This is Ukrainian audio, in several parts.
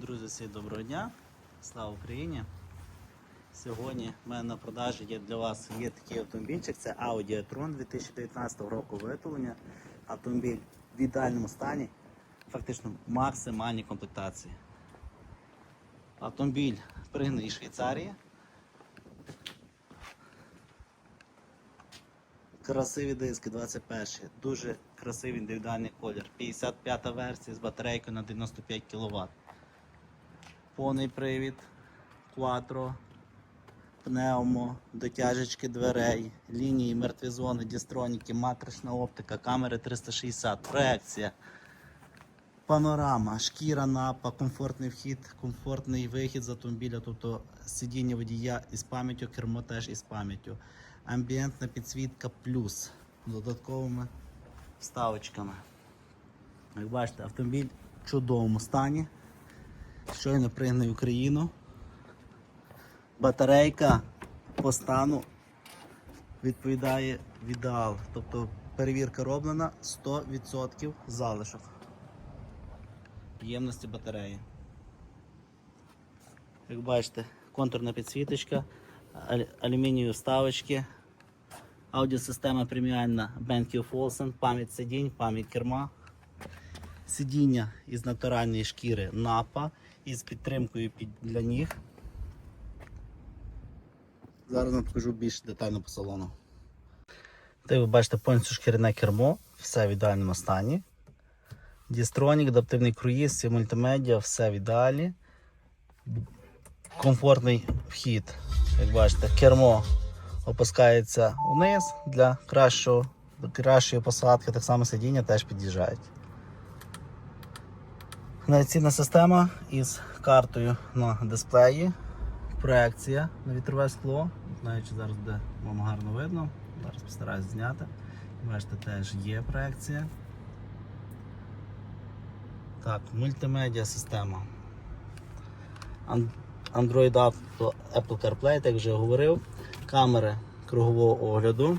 Друзі, всім доброго дня! Слава Україні! Сьогодні в мене на продажі є для вас є такий автомобільчик, це Audi e-tron 2019 року виготовлення. Автомобіль в ідеальному стані, фактично в максимальній комплектації. Автомобіль пригнаний із Швейцарії. Красиві диски 21, дуже красивий індивідуальний колір. 55 версія з батарейкою на 95 кВт. Повний привід, кватро, пневмо, дотяжечки дверей, лінії, мертві зони, дістроніки, матрична оптика, камери 360, проекція, панорама, шкіра напа, комфортний вхід, комфортний вихід з автомобіля, тобто сидіння водія із пам'яттю, кермо теж із пам'яттю. Амбієнтна підсвітка плюс з додатковими вставочками. Як бачите, автомобіль в чудовому стані. Щойно пригнав Україну. Батарейка по стану відповідає в ідеал. Тобто перевірка роблена 100% залишок ємності батареї. Як бачите, контурна підсвіточка, аль- алюмінієві вставочки, аудіосистема преміальна Benq Olufsen, пам'ять сидінь, пам'ять керма. Сидіння із натуральної шкіри напа із підтримкою під для ніг. Зараз вам покажу більш детально по салону. Де ви бачите повністю шкіряне кермо, все в ідеальному стані. Дістронік, адаптивний круїз, мультимедіа, все в ідеалі. Комфортний вхід. Як бачите, кермо опускається вниз для кращого, кращої посадки, так само сидіння теж під'їжджають. Навігаційна система із картою на дисплеї, проекція на вітрове скло. Знаю, чи зараз буде вам гарно видно. Зараз постараюсь зняти. Бачите, теж є проекція. Так, мультимедіа система. Android Auto, Apple CarPlay, як вже говорив. Камери кругового огляду.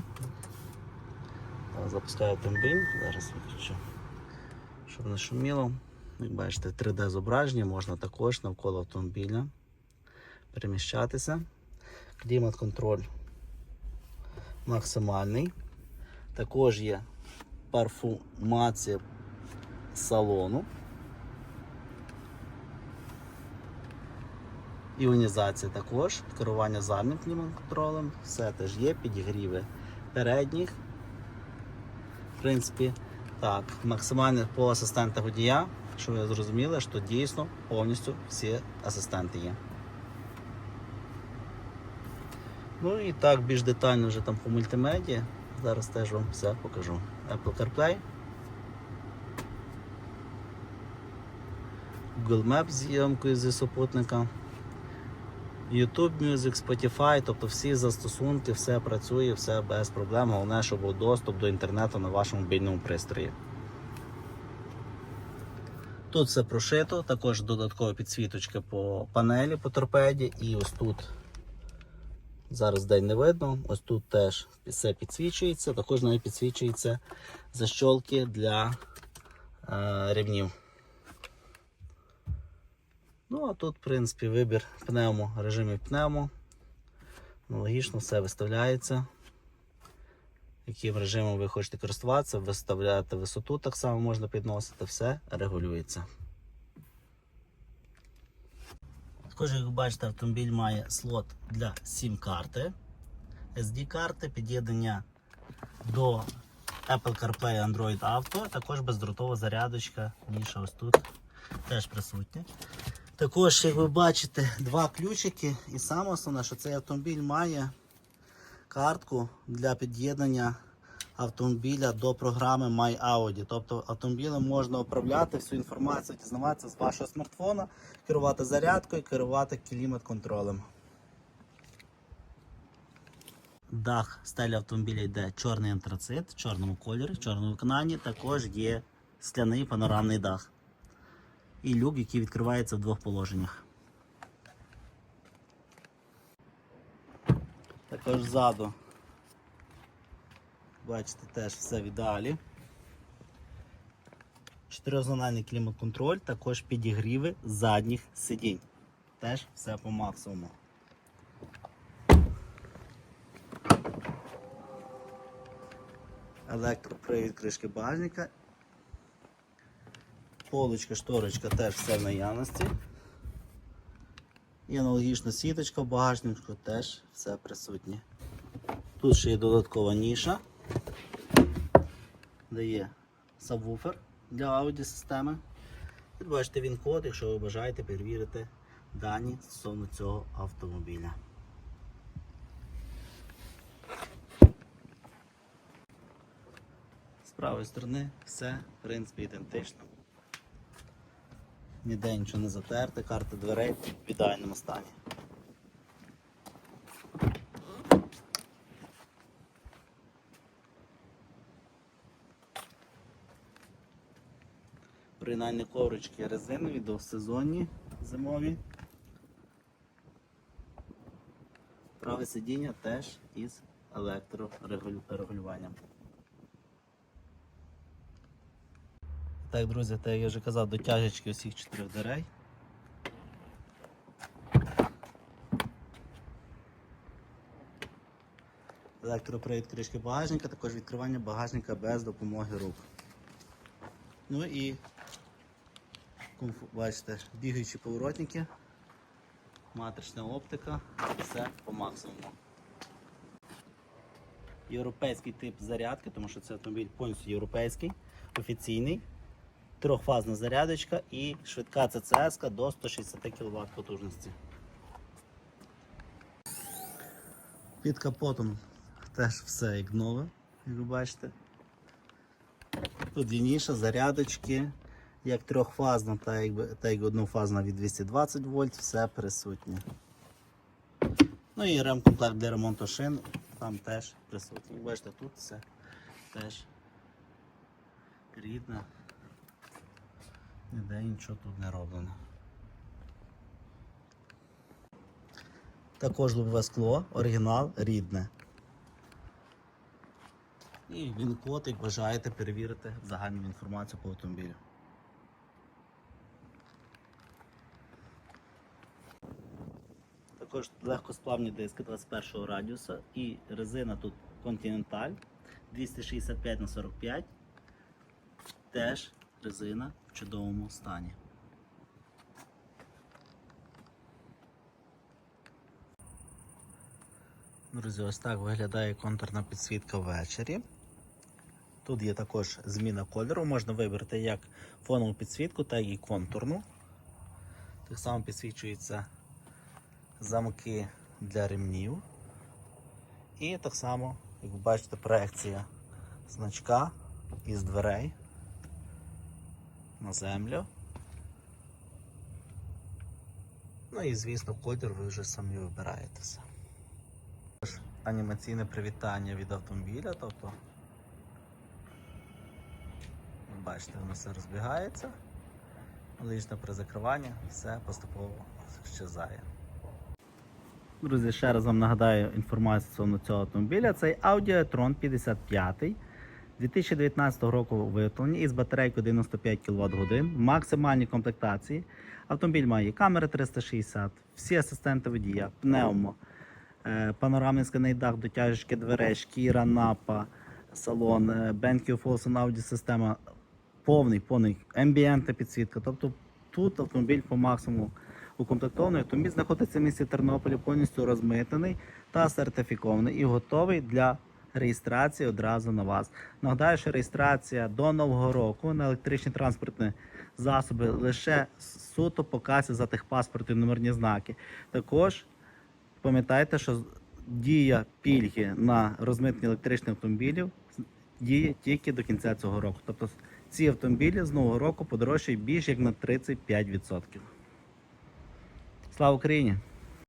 Запускаю автомобіль. Зараз виключу, щоб не шуміло. Як бачите, 3D зображення можна також навколо автомобіля переміщатися. Клімат-контроль максимальний. Також є парфумація салону. Іонізація також, керування заднім клімат-контролем, все теж є, підігріви передніх. В принципі, так, максимально по асистентах водія, щоб ви зрозуміли, що дійсно повністю всі асистенти є. Ну і так, більш детально вже там по мультимедії. Зараз теж вам все покажу. Apple CarPlay. Google Maps з зйомкою зі супутника. YouTube Music, Spotify, тобто всі застосунки, все працює, все без проблем. Головне, щоб був доступ до інтернету на вашому мобільному пристрої. Тут все прошито, також додаткова підсвіточка по панелі по торпеді. І ось тут зараз день не видно. Ось тут теж все підсвічується, також навіть підсвічуються защолки для е, рівнів. Ну, а тут, в принципі, вибір пневмо, режимів пневмо. Аналогічно все виставляється. Яким режимом ви хочете користуватися, виставляєте висоту, так само можна підносити, все регулюється. Також, як ви бачите, автомобіль має слот для SIM-карти, SD-карти, під'єднання до Apple CarPlay Android Auto, також бездротова зарядочка, ніша ось тут теж присутня. Також, як ви бачите, два ключики. І саме основне, що цей автомобіль має картку для під'єднання автомобіля до програми MyAudi. Тобто автомобілем можна управляти всю інформацію, дізнаватися з вашого смартфона, керувати зарядкою, керувати клімат-контролем. Дах стелі автомобіля йде чорний антрацит в чорному кольорі, в чорному виконанні. Також є скляний панорамний дах і люк, який відкривається в двох положеннях. Також ззаду, бачите, теж все в ідеалі. Чотирьохзональний клімат-контроль, також підігріви задніх сидінь. Теж все по максимуму. Електропривід кришки багажника. Полочка, шторочка теж все в наявності. І аналогічно сіточка в багажнику теж все присутнє. Тут ще є додаткова ніша, де є сабвуфер для аудіосистеми. І бачите він код, якщо ви бажаєте перевірити дані стосовно цього автомобіля. З правої сторони все в принципі ідентично. Ніде нічого не затерте, карта дверей в ідеальному стані. Оригінальні коврички резинові, двосезонні, зимові. Праве сидіння теж із електрорегулюванням. Так, друзі, так як я вже казав, дотяжечки усіх чотирьох дверей. Електропривід кришки багажника, також відкривання багажника без допомоги рук. Ну і бачите, бігаючі поворотники, матрична оптика, все по максимуму. Європейський тип зарядки, тому що це автомобіль повністю європейський, офіційний. Трьохфазна зарядочка і швидка ЦЦС до 160 кВт потужності. Під капотом теж все як нове, як ви бачите. Тут є зарядочки, як трьохфазна, так як, так як однофазна від 220 вольт, все присутнє. Ну і ремкомплект для ремонту шин там теж присутній. Бачите, тут все теж рідне. Ніде нічого тут не роблено. Також лобове скло, оригінал рідне. І він код, як бажаєте перевірити загальну інформацію по автомобілю. Також легкосплавні диски 21 радіуса і резина тут Continental 265 на 45 Теж резина в чудовому стані. Друзі, ось так виглядає контурна підсвітка ввечері. Тут є також зміна кольору, можна вибрати як фонову підсвітку, так і контурну. Так само підсвічуються замки для ремнів. І так само, як ви бачите, проекція значка із дверей на землю. Ну і звісно, колір ви вже самі вибираєтеся. Анімаційне привітання від автомобіля, тобто бачите, воно все розбігається. Логічно при закриванні все поступово щезає. Друзі, ще раз вам нагадаю інформацію стосовно цього автомобіля. Цей Audi e-tron 55 2019 року виготовлення із батарейкою 95 кВт годин, максимальні комплектації. Автомобіль має камери 360, всі асистенти водія, пневмо, е, панорамний скляний дах, дотяжечки дверей, шкіра, напа, салон, е, BenQ Folsom Audi система, повний, повний ембієнтна підсвітка. Тобто тут автомобіль по максимуму укомплектований. Автомобіль знаходиться в місті Тернополі, повністю розмитнений та сертифікований і готовий для реєстрації одразу на вас. Нагадаю, що реєстрація до нового року на електричні транспортні засоби лише суто по за техпаспорт і номерні знаки. Також пам'ятайте, що дія пільги на розмитнення електричних автомобілів діє тільки до кінця цього року. Тобто ці автомобілі з нового року подорожчають більш як на 35%. Слава Україні!